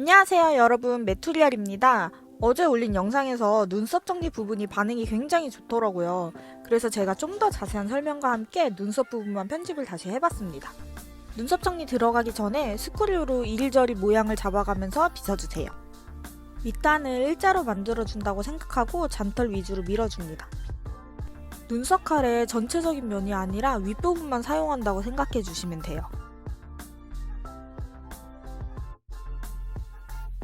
안녕하세요 여러분 메투리알입니다. 어제 올린 영상에서 눈썹 정리 부분이 반응이 굉장히 좋더라고요. 그래서 제가 좀 더 자세한 설명과 함께 눈썹 부분만 편집을 다시 해봤습니다. 눈썹 정리 들어가기 전에 스크류로 이리저리 모양을 잡아가면서 빗어주세요. 밑단을 일자로 만들어준다고 생각하고 잔털 위주로 밀어줍니다. 눈썹 칼의 전체적인 면이 아니라 윗부분만 사용한다고 생각해 주시면 돼요.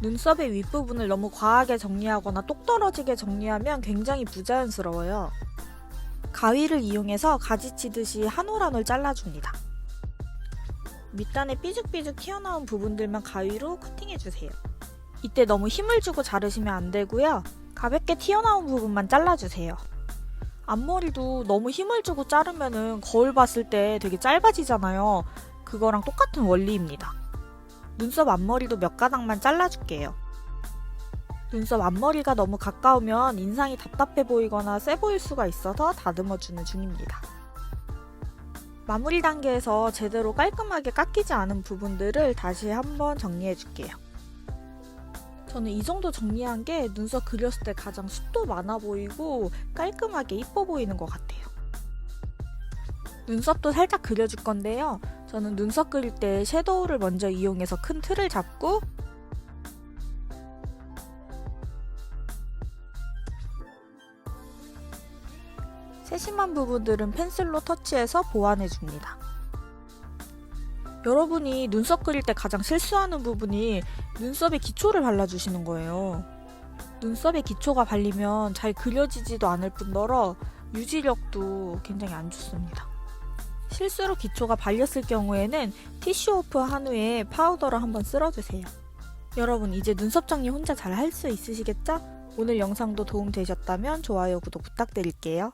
눈썹의 윗부분을 너무 과하게 정리하거나 똑 떨어지게 정리하면 굉장히 부자연스러워요. 가위를 이용해서 가지치듯이 한 올 한 올 잘라줍니다. 밑단에 삐죽삐죽 튀어나온 부분들만 가위로 커팅해주세요. 이때 너무 힘을 주고 자르시면 안 되고요. 가볍게 튀어나온 부분만 잘라주세요. 앞머리도 너무 힘을 주고 자르면은 거울 봤을 때 되게 짧아지잖아요. 그거랑 똑같은 원리입니다. 눈썹 앞머리도 몇 가닥만 잘라줄게요. 눈썹 앞머리가 너무 가까우면 인상이 답답해 보이거나 세 보일 수가 있어서 다듬어주는 중입니다. 마무리 단계에서 제대로 깔끔하게 깎이지 않은 부분들을 다시 한번 정리해줄게요. 저는 이 정도 정리한 게 눈썹 그렸을 때 가장 숱도 많아 보이고 깔끔하게 이뻐 보이는 것 같아요. 눈썹도 살짝 그려줄 건데요. 저는 눈썹 그릴 때 섀도우를 먼저 이용해서 큰 틀을 잡고 세심한 부분들은 펜슬로 터치해서 보완해 줍니다. 여러분이 눈썹 그릴 때 가장 실수하는 부분이 눈썹에 기초를 발라주시는 거예요. 눈썹에 기초가 발리면 잘 그려지지도 않을 뿐더러 유지력도 굉장히 안 좋습니다. 실수로 기초가 발렸을 경우에는 티슈 오프 한 후에 파우더를 한번 쓸어주세요. 여러분 이제 눈썹 정리 혼자 잘 할 수 있으시겠죠? 오늘 영상도 도움 되셨다면 좋아요, 구독 부탁드릴게요.